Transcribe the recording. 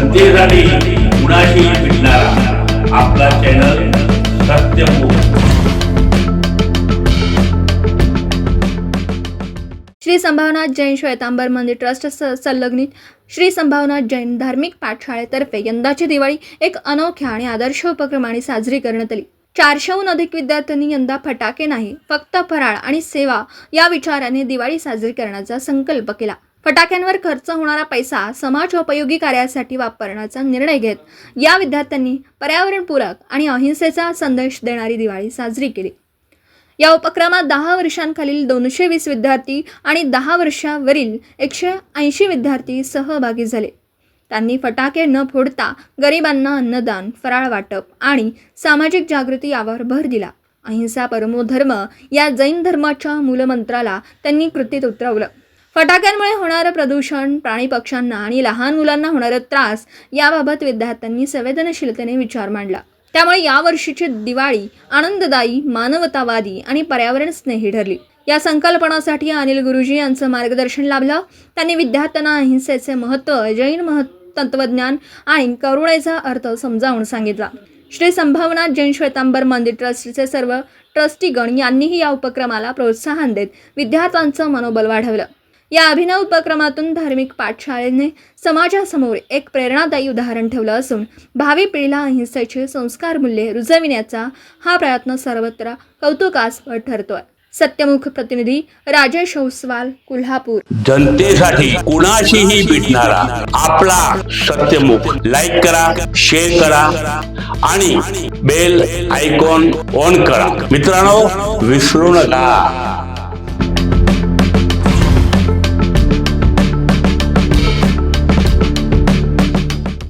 जनतेसाठी कुणाशी भेटणारा? आपला चॅनल श्री संभावनाथ जैन श्वेतांबर मंदिर ट्रस्ट स- संलग्नित श्री संभावनाथ जैन धार्मिक पाठशाळेतर्फे यंदाची दिवाळी एक अनोख्या आणि आदर्श उपक्रमाने साजरी करण्यात आली. चारशेहून अधिक विद्यार्थ्यांनी यंदा फटाके नाही फक्त फराळ आणि सेवा या विचाराने दिवाळी साजरी करण्याचा संकल्प केला. फटाक्यांवर खर्च होणारा पैसा समाजोपयोगी कार्यासाठी वापरण्याचा निर्णय घेत या विद्यार्थ्यांनी पर्यावरणपूरक आणि अहिंसेचा संदेश देणारी दिवाळी साजरी केली. या उपक्रमात दहा वर्षांखालील दोनशे वीस विद्यार्थी आणि दहा वर्षावरील एकशे ऐंशी विद्यार्थी सहभागी झाले. त्यांनी फटाके न फोडता गरिबांना अन्नदान फराळ वाटप आणि सामाजिक जागृती यावर भर दिला. अहिंसा परमो धर्म या जैन धर्माच्या मूलमंत्राला त्यांनी कृतीत उतरवलं. फटाक्यांमुळे होणारं प्रदूषण प्राणी पक्ष्यांना आणि लहान मुलांना होणारा त्रास याबाबत विद्यार्थ्यांनी संवेदनशीलतेने विचार मांडला. त्यामुळे यावर्षीची दिवाळी आनंददायी मानवतावादी आणि पर्यावरण स्नेही ठरली. या संकल्पनासाठी अनिल गुरुजी यांचं मार्गदर्शन लाभलं. त्यांनी विद्यार्थ्यांना अहिंसेचे महत्त्व जैन मह तत्वज्ञान आणि करुणेचा अर्थ समजावून सांगितला. श्री संभावना जैन श्वेतांबर मंदिर ट्रस्टचे सर्व ट्रस्टीगण यांनीही या उपक्रमाला प्रोत्साहन देत विद्यार्थ्यांचं मनोबल वाढवलं. या अभिनव उपक्रमातून धार्मिक पाठशाळेने समाजासमोर एक प्रेरणादायी उदाहरण ठेवलं असून भावी पिढीला अहिंसेचे संस्कार मूल्ये रुजविण्याचा हा प्रयत्न सर्वत्र कौतुकास्पद ठरतोय. सत्यमुख प्रतिनिधी राजेश ओसवाल कोल्हापूर. जनतेसाठी कुणाशीही भेटणारा आपला सत्यमुख लाईक करा शेअर करा आणि बेल आयकॉन ऑन करा. मित्रांनो विसरू नका.